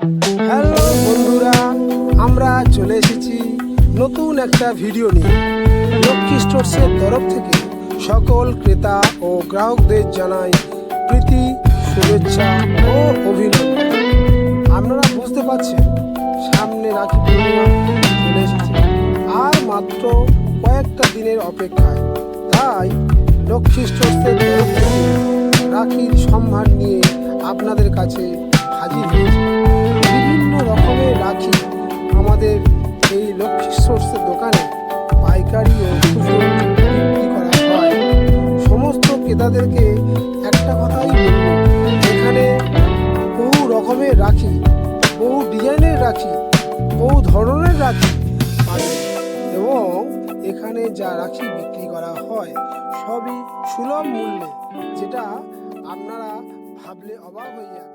Hello বন্ধুরা, আমরা চলে এসেছি নতুন একটা ভিডিও নিয়ে। লক্ষ্মী স্টোর্সের তরফ থেকে সকল ক্রেতা ও গ্রাহকদের জানাই প্রীতি, শুভেচ্ছা ও অভিনন্দন। আপনারা বুঝতে পারছেন, সামনে রাখি চলে এসেছে। আর মাত্র কয়েকটা দিনের অপেক্ষায়। তাই লক্ষ্মী স্টোর্সের তরফ থেকে রাখির সম্ভার নিয়ে আপনাদের কাছে হাজির হয়েছে। রাখি আমাদের এই লক্ষ্মী স্টোর্সের দোকানে পাইকারি ও বিক্রি করা হয়। সমস্ত ক্রেতাদেরকে একটা কথাই বলব এখানে বহু রকমের রাখি, বহু ডিজাইনের রাখি, বহু ধরনের রাখি এবং এখানে যা রাখি বিক্রি করা হয়, সবই সুলভ মূল্যে, যেটা আপনারা ভাবলে অবাক হয়ে যাবে